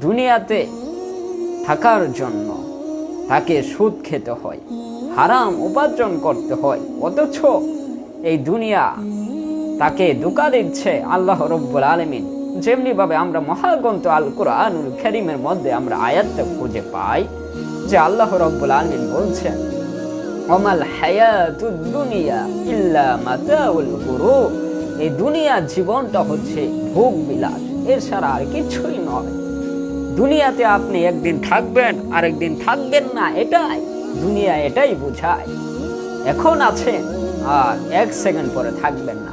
দুনিয়াতে থাকার জন্য তাকে সুদ খেতে হয়, হারাম উপার্জন করতে হয়, অথচ এই দুনিয়া তাকে দুকা দিচ্ছে আল্লাহ রব্বুল আলমিন। যেমনি ভাবে আমরা মহাগ্রন্থ আল কোরআনুল খেরিমের মধ্যে আমরা আয়াতটা খুঁজে পাই, যে আল্লাহ রব্বুল আলমিন বলছেন অমাল হায়াতুদ দুনিয়া ইল্লা মাতাউল গুরুর এই দুনিয়া জীবনটা হচ্ছে ভোগ বিলাস, এর ছাড়া আর কিছুই নয়। দুনিয়াতে আপনি একদিন থাকবেন আর একদিন থাকবেন না, এটাই। দুনিয়া এটাই বোঝায়। এখন আছেন, আর এক সেকেন্ড পরে থাকবেন না।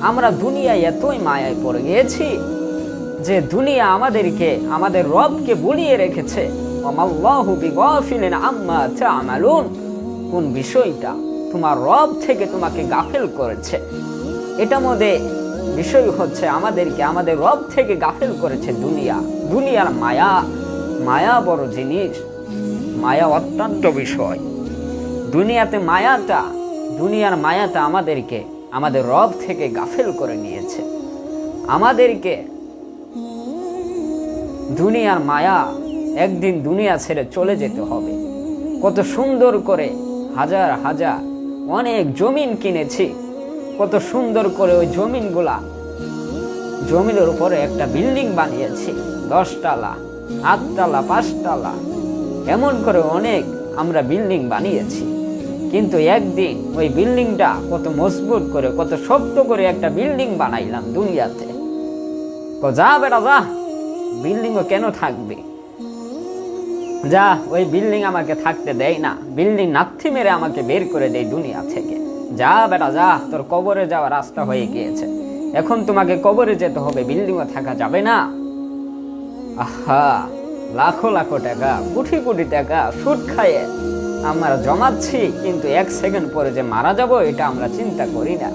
আমরা দুনিয়ায় এতই মায়ায় পড়ে গিয়েছি যে দুনিয়া আমাদেরকে, আমাদের রবকে বলিয়ে রেখেছে। কোন বিষয়টা? তোমার রব থেকে তোমাকে গাফেল করেছে। এটা মধ্যে বিষয় হচ্ছে আমাদেরকে আমাদের রব থেকে গাফেল করেছে দুনিয়া। দুনিয়ার মায়া মায়া বড় জিনিস। মায়া অত্যন্ত বিষয়। দুনিয়াতে মায়াটা, দুনিয়ার মায়াটা আমাদেরকে, আমাদের রব থেকে গাফেল করে নিয়েছে। আমাদেরকে দুনিয়ার মায়া, একদিন দুনিয়া ছেড়ে চলে যেতে হবে। কত সুন্দর করে হাজার হাজার অনেক জমিন কিনেছি। কত সুন্দর করে ওই জমিনগুলা, জমিনের উপরে একটা বিল্ডিং বানিয়েছি, দশতলা, আটতলা, পাঁচতলা। এমন করে অনেক আমরা বিল্ডিং বানিয়েছি। কিন্তু একদিন ওই বিল্ডিংটা কত মজবুত করে, কত শক্ত করে একটা বিল্ডিং বানাইলাম দুনিয়াতে। যা বেটা, যা। বিল্ডিংও কেন থাকবে? যা, ওই বিল্ডিং আমাকে থাকতে দেয় না। বিল্ডিং নাথি মেরে আমাকে বের করে দেয় দুনিয়া থেকে। যা বেটা, যা, তোর কবরে যাওয়ার রাস্তা হয়ে গিয়েছে। এখন তোমাকে কবরে যেতে হবে, বিল্ডিংও থাকা যাবে না। আহা, লাখো লাখো টাকা, কোটি কোটি টাকা, সুদ খাইয়ে আমরা জমাচ্ছি, কিন্তু এক সেকেন্ড পরে যে মারা যাব, এটা আমরা চিন্তা করি না।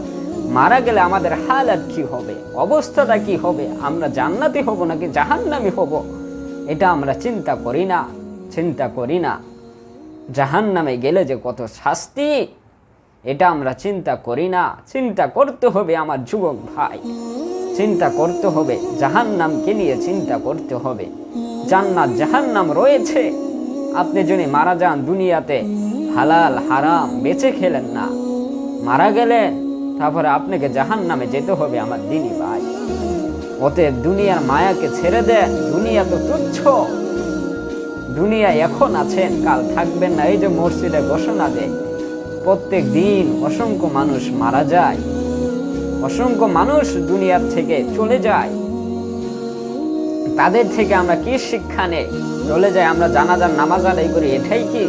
মারা গেলে আমাদের হালাত কি হবে? অবস্থাটা কি হবে? আমরা জান্নাতি হব নাকি জাহান্নামি হব? এটা আমরা চিন্তা করি না, চিন্তা করি না। জাহান্নামে গেলে যে কত শাস্তি এটা আমরা চিন্তা করি না। চিন্তা করতে হবে আমার যুবক ভাই। চিন্তা করতে হবে, জাহান্নামকে নিয়ে চিন্তা করতে হবে। জান্নাত, জাহান্নাম রয়েছে। আপনি যদি মারা যান দুনিয়াতে, হালাল, হারাম, বেঁচে খেলেন না। মারা গেলেন, তারপরে আপনাকে জাহান্নামে যেতে হবে আমার দিনই ভাই। অতএব দুনিয়ার মায়াকে ছেড়ে দেন, দুনিয়া তো তুচ্ছ। দুনিয়া এখন আছেন, কাল থাকবেন না। এই যে মসজিদে ঘোষণা দেয় প্রত্যেক দিন অসংখ্য মানুষ মারা যায়। অসংখ্য মানুষ দুনিয়ার থেকে চলে যায়। তাদের থেকে আমরা কি শিক্ষা নেই? চলে যায়, আমরা জানাজার নামাজ আদায় করি, এটাই কি?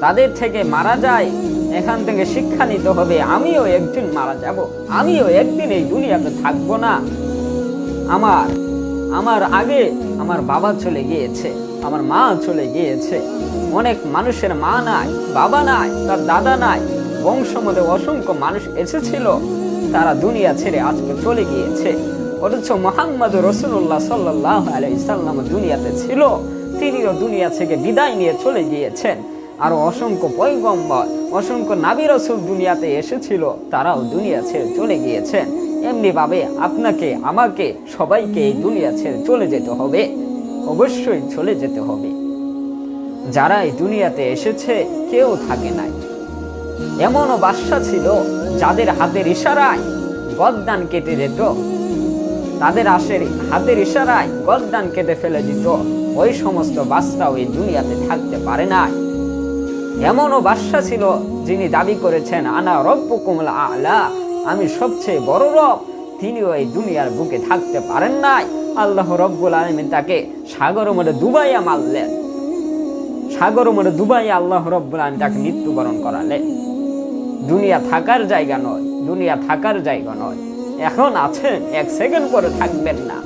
তাদের থেকে মারা যায়, এখান থেকে শিক্ষা নিতে হবে, আমিও একদিন মারা যাব, আমিও একদিন এই দুনিয়াতে থাকব না। আমার আমার আগে আমার বাবা চলে গিয়েছে। আমার মা চলে গিয়েছে। অনেক মানুষের মা নাই, বাবা নাই, তার দাদা নাই। বংশ মধ্যে অসংখ্য মানুষ এসেছিল। তারা দুনিয়া ছেড়ে আজকে চলে গিয়েছে। অথচ মোহাম্মদ রসুল্লাহ সাল্লাহ আলাইসাল্লাম দুনিয়াতে ছিল। তিনিও দুনিয়া থেকে বিদায় নিয়ে চলে গিয়েছেন। আর অসংখ্য পৈগম্বর অসংখ্য নাবি রসুল দুনিয়াতে এসেছিল। তারাও দুনিয়া ছেড়ে চলে গিয়েছেন। এমনিভাবে আপনাকে, আমাকে সবাইকে এই দুনিয়া ছেড়ে চলে যেতে হবে। অবশ্যই চলে যেতে হবে। যারা এই দুনিয়াতে এসেছে, কেউ থাকে নাই। এমনও বাদশা ছিল, যাদের হাতের ইশারায় গদ্দান কেটে যেত তাদের আশের হাতের ইশারায় গদ্দান কেটে ফেলে দিত। ওই সমস্ত বাচ্চাও এই দুনিয়াতে থাকতে পারে না এমনও বাদশা ছিল, যিনি দাবি করেছেন, আনা রব্বুকুমুল আলা আমি সবচেয়ে বড় রব তিনিও এই দুনিয়ার বুকে থাকতে পারেন নাই। আল্লাহ রব্বুল আলমিন তাকে সাগর মধ্যে ডুবাইয়া মারলেন। সাগর মধ্যে ডুবাইয়া আল্লাহ রব্বুল আলমিন তাকে মৃত্যুবরণ করালেন। দুনিয়া থাকার জায়গা নয়, দুনিয়া থাকার জায়গা নয়। এখন আছেন, এক সেকেন্ড পরে থাকবেন না।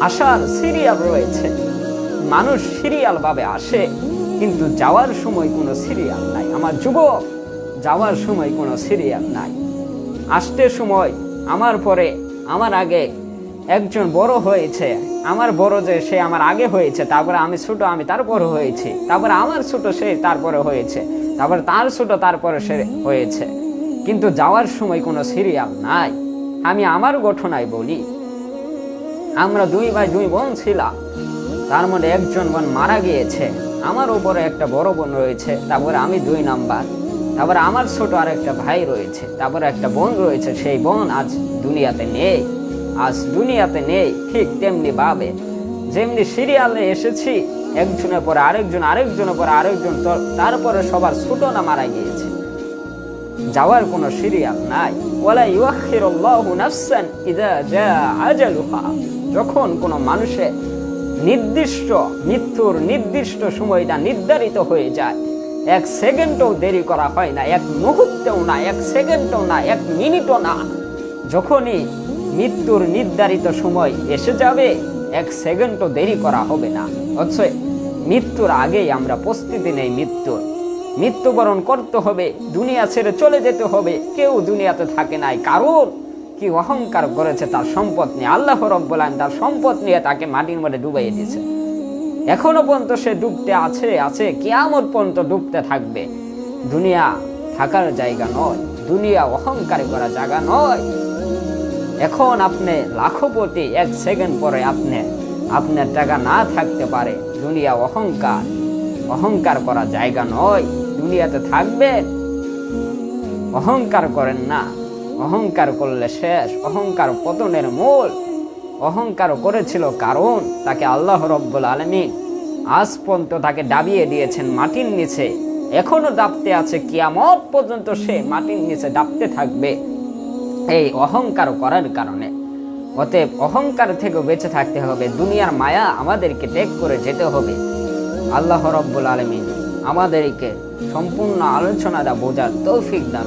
আসার সিরিয়াল রয়েছে। মানুষ সিরিয়াল ভাবে আসে, কিন্তু যাওয়ার সময় কোনো সিরিয়াল নাই। আমার যুবক, যাওয়ার সময় কোনো সিরিয়াল নাই। আসতে সময়, আমার পরে, আমার আগে একজন বড় হয়েছে। আমার বড় যে সে আমার আগে হয়েছে, তারপরে আমি ছোট, আমি তারপরে হয়েছি। তারপরে আমার ছোট সে তারপরে হয়েছে। তারপরে তার ছোট তারপরে সে হয়েছে। কিন্তু যাওয়ার সময় কোনো সিরিয়াল নাই। আমি আমার ঘটনায় বলি, আমরা দুই ভাই, দুই বোন ছিলাম। তার মধ্যে একজন বোন মারা গিয়েছে। আমার উপরে একটা বড় বোন রয়েছে, তারপরে আমি দুই নাম্বার। তারপরে আমার ছোট আর একটা ভাই রয়েছে, তারপরে একটা বোন রয়েছে। সেই বোন আজ দুনিয়াতে নেই। আজ দুনিয়াতে নেই ঠিক তেমনি ভাবে। যেমনি সিরিয়ালে এসেছি, একজনের পরে আরেকজন, আরেকজনের পরে আরেকজন তারপরে সবার ছোট না মারা গিয়েছে। যাওয়ার কোনো সিরিয়াল নাই। ওয়ালা ইউআখিরুল্লাহু নাফসান ইযা জা আজালুহা। যখন কোনো মানুষের নির্দিষ্ট মৃত্যুর নির্দিষ্ট সময়টা নির্ধারিত হয়ে যায়, এক সেকেন্ডও দেরি করা হয় না, এক মুহূর্তেও না, এক সেকেন্ডও না, এক মিনিটও না। যখনই মৃত্যুর নির্ধারিত সময় এসে যাবে। এক সেকেন্ডও দেরি করা হবে না। অথচ মৃত্যুর আগেই আমরা প্রস্তুতি নেই মৃত্যুর। মৃত্যুবরণ করতে হবে, দুনিয়া ছেড়ে চলে যেতে হবে। কেউ দুনিয়াতে থাকে নাই। কারণ কি অহংকার করেছে তার সম্পদ নিয়ে? আল্লাহ রব্বুল তার সম্পদ নিয়ে তাকে মাটির মধ্যে ডুবাইয়ে দিয়েছে। এখনও পর্যন্ত সে ডুবতে আছে আছে, কেয়ামত পর্যন্ত ডুবতে থাকবে। দুনিয়া থাকার জায়গা নয়, দুনিয়া অহংকার করা জায়গা নয়। এখন আপনি লাখপতি এক সেকেন্ড পরে আপনি, আপনার টাকা না থাকতে পারে। দুনিয়া অহংকার। অহংকার করা জায়গা নয়। দুনিয়াতে থাকবেন অহংকার করেন না। অহংকার করলে শেষ। অহংকার পতনের মূল। অহংকার করেছিল কারণ তাকে আল্লাহ রব্বুল আলমিন আজ পর্যন্ত তাকে ডাবিয়ে দিয়েছেন মাটির নিচে। এখনও ডাবতে আছে। কিয়ামত পর্যন্ত সে মাটির নিচে ডাবতে থাকবে। এই অহংকার করার কারণে। অতএব অহংকার থেকে বেঁচে থাকতে হবে। দুনিয়ার মায়া আমাদেরকে ত্যাগ করে যেতে হবে। আল্লাহ রব্বুল আলমিন আমাদেরকে সম্পূর্ণ আলোচনাটা বোঝার তৌফিক দান